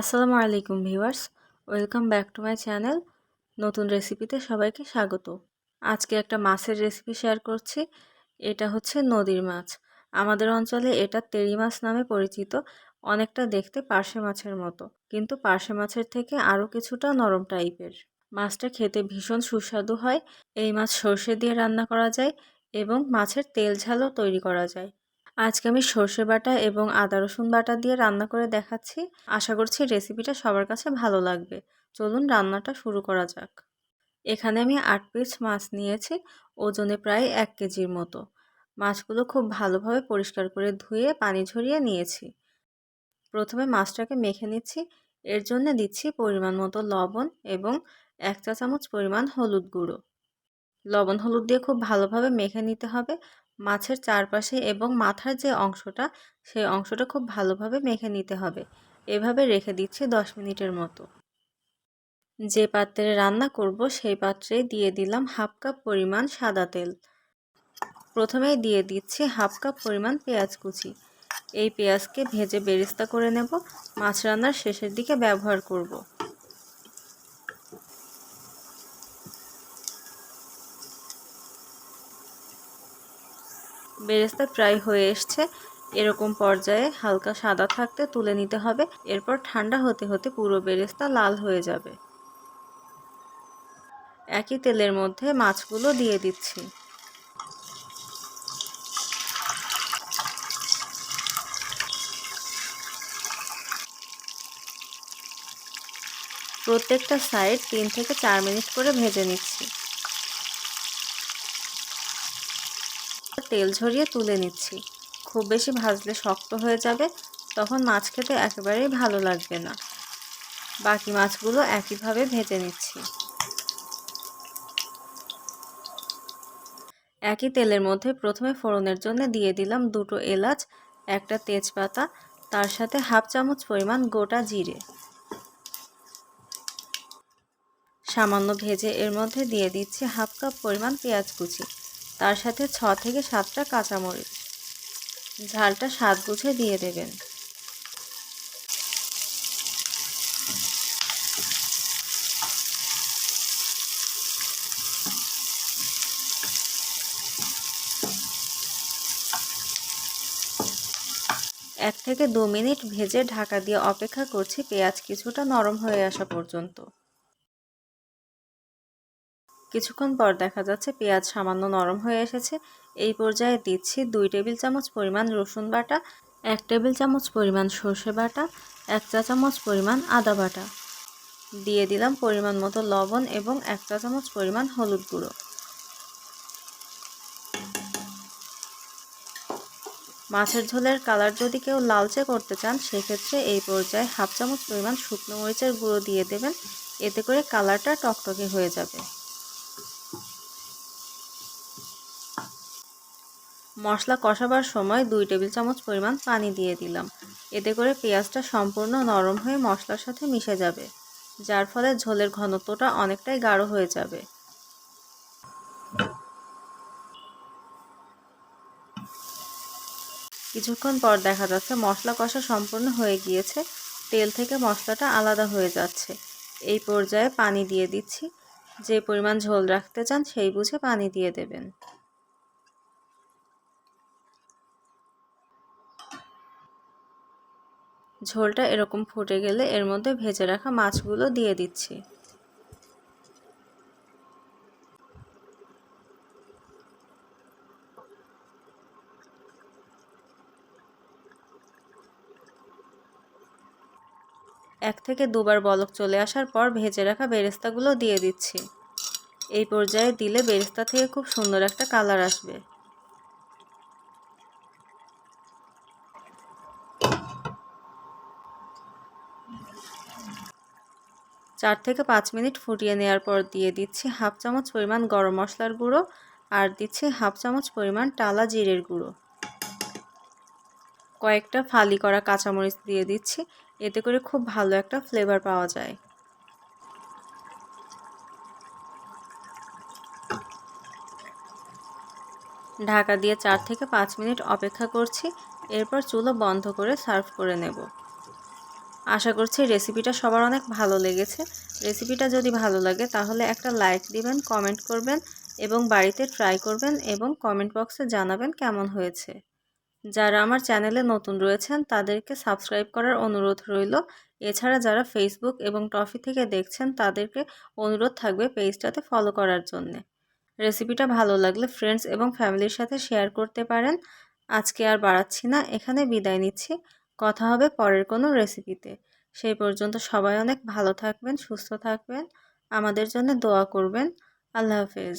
আসসালামু আলাইকুম viewers, welcome back to my channel. নতুন রেসিপিতে সবাইকে স্বাগত। আজকে একটা মাছের রেসিপি শেয়ার করছি, এটা হচ্ছে নদীর মাছ। আমাদের অঞ্চলে এটা তেড়ি মাছ নামে পরিচিত, অনেকটা দেখতে পার্শে মাছের মতো, কিন্তু পার্শে মাছের থেকে আরও কিছুটা নরম টাইপের। মাছটা খেতে ভীষণ সুস্বাদু হয়, এই মাছ সর্ষে দিয়ে রান্না করা যায় এবং মাছের তেল ঝালও তৈরি করা যায়। আজকে আমি সর্ষে বাটা এবং আদা রসুন বাটা দিয়ে রান্না করে দেখাচ্ছি। আশা করছি রেসিপিটা সবার কাছে ভালো লাগবে। চলুন রান্নাটা শুরু করা যাক। এখানে আমি আট পিস মাছ নিয়েছি, ওজনে প্রায় এক কেজির মতো। মাছগুলো খুব ভালোভাবে পরিষ্কার করে ধুয়ে পানি ঝরিয়ে নিয়েছি। প্রথমে মাছটাকে মেখে নিচ্ছি। এর জন্য দিচ্ছি পরিমাণ মতো লবণ এবং এক চা চামচ পরিমাণ হলুদ গুঁড়ো। লবণ হলুদ দিয়ে খুব ভালোভাবে মেখে নিতে হবে। মাছের চারপাশে এবং মাথার যে অংশটা, সেই অংশটা খুব ভালোভাবে মেখে নিতে হবে। এভাবে রেখে দিচ্ছি দশ মিনিটের মতো। যে পাত্রে রান্না করব, সেই পাত্রে দিয়ে দিলাম হাফ কাপ পরিমাণ সাদা তেল। প্রথমেই দিয়ে দিচ্ছি হাফ কাপ পরিমাণ পেঁয়াজ কুচি। এই পেঁয়াজকে ভেজে বেরেস্তা করে নেব। মাছ রান্নার শেষের দিকে ব্যবহার করব। বেরেস্তা প্রায় হয়ে এসছে। এরকম পর্যায়ে হালকা সাদা থাকতে তুলে নিতে হবে। এরপর ঠান্ডা হতে হতে পুরো বেরেস্তা লাল হয়ে যাবে। একই তেলের মধ্যে মাছগুলো দিয়ে দিচ্ছি। প্রত্যেকটা সাইড তিন থেকে চার মিনিট করে ভেজে নিচ্ছি। তেল ঝরিয়ে তুলে নিচ্ছি। খুব বেশি ভাজলে শক্ত হয়ে যাবে, তখন মাছ খেতে একেবারেই ভালো লাগবে না। বাকি মাছগুলো একইভাবে ভেজে নিচ্ছি। একই তেলের মধ্যে প্রথমে ফোড়নের জন্য দিয়ে দিলাম দুটো এলাচ, একটা তেজপাতা, তার সাথে হাফ চামচ পরিমাণ গোটা জিরে। সামান্য ভেজে এর মধ্যে দিয়ে দিচ্ছি হাফ কাপ পরিমাণ পেঁয়াজ কুচি। তার সাথে ছ থেকে সাতটা কাঁচামরিচ। ঝালটা স্বাদ বুঝে দিয়ে দেবেন। এক থেকে দু মিনিট ভেজে ঢাকা দিয়ে অপেক্ষা করছি পেঁয়াজ কিছুটা নরম হয়ে আসা পর্যন্ত। কিছুক্ষণ পর দেখা যাচ্ছে পেঁয়াজ সামান্য নরম হয়ে এসেছে। এই পর্যায়ে দিচ্ছি দুই টেবিল চামচ পরিমাণ রসুন বাটা, এক টেবিল চামচ পরিমাণ সর্ষে বাটা, এক চা চামচ পরিমাণ আদা বাটা। দিয়ে দিলাম পরিমাণ মতো লবণ এবং এক চা চামচ পরিমাণ হলুদ গুঁড়ো। মাছের ঝোলের কালার যদি কেউ লালচে করতে চান, সেক্ষেত্রে এই পর্যায়ে হাফ চামচ পরিমাণ শুকনো মরিচের গুঁড়ো দিয়ে দেবেন। এতে করে কালারটা টকটকে হয়ে যাবে। মশলা কষাবার সময় দুই টেবিল চামচ পরিমাণ পানি দিয়ে দিলাম। এতে করে পেঁয়াজটা সম্পূর্ণ নরম হয়ে মশলার সাথে মিশে যাবে, যার ফলে ঝোলের ঘনত্বটা অনেকটাই গাঢ় হয়ে যাবে। কিছুক্ষণ পর দেখা যাচ্ছে মশলা কষা সম্পূর্ণ হয়ে গিয়েছে, তেল থেকে মশলাটা আলাদা হয়ে যাচ্ছে। এই পর্যায়ে পানি দিয়ে দিচ্ছি। যে পরিমাণ ঝোল রাখতে চান সেই বুঝে পানি দিয়ে দেবেন। ঝোলটা এরকম ফুটে গেলে এর মধ্যে ভেজে রাখা মাছগুলো দিয়ে দিচ্ছি। এক থেকে দুবার বলক চলে আসার পর ভেজে রাখা বেরেস্তাগুলো দিয়ে দিচ্ছি। এই পর্যায়ে দিলে বেরেস্তা থেকে খুব সুন্দর একটা কালার আসবে। চার থেকে পাঁচ মিনিট ফুটিয়ে নেওয়ার পর দিয়ে দিচ্ছি হাফ চামচ পরিমাণ গরম মশলার গুঁড়ো আর দিচ্ছি হাফ চামচ পরিমাণ টালা জিরের গুঁড়ো। কয়েকটা ফালি করা কাঁচামরিচ দিয়ে দিচ্ছি, এতে করে খুব ভালো একটা ফ্লেভার পাওয়া যায়। ঢাকা দিয়ে চার থেকে পাঁচ মিনিট অপেক্ষা করছি, এরপর চুলো বন্ধ করে সার্ভ করে নেব। আশা করছি রেসিপিটা সবার অনেক ভালো লেগেছে। রেসিপিটা যদি ভালো লাগে তাহলে একটা লাইক দিবেন কমেন্ট করবেন এবং বাড়িতে ট্রাই করবেন এবং কমেন্ট বক্সে জানাবেন কেমন হয়েছে। যারা আমার চ্যানেলে নতুন রয়েছেন তাদেরকে সাবস্ক্রাইব করার অনুরোধ রইল। এছাড়া যারা ফেসবুক এবং টফি থেকে দেখছেন তাদেরকে অনুরোধ থাকবে পেজটাতে ফলো করার জন্যে। রেসিপিটা ভালো লাগলে ফ্রেন্ডস এবং ফ্যামিলির সাথে শেয়ার করতে পারেন। আজকে আর বাড়াচ্ছি না, এখানে বিদায় নিচ্ছি। কথা হবে পরের কোনো রেসিপিতে সেই পর্যন্ত সবাই অনেক ভালো থাকবেন, সুস্থ থাকবেন। আমাদের জন্য দোয়া করবেন। আল্লাহ হাফেজ।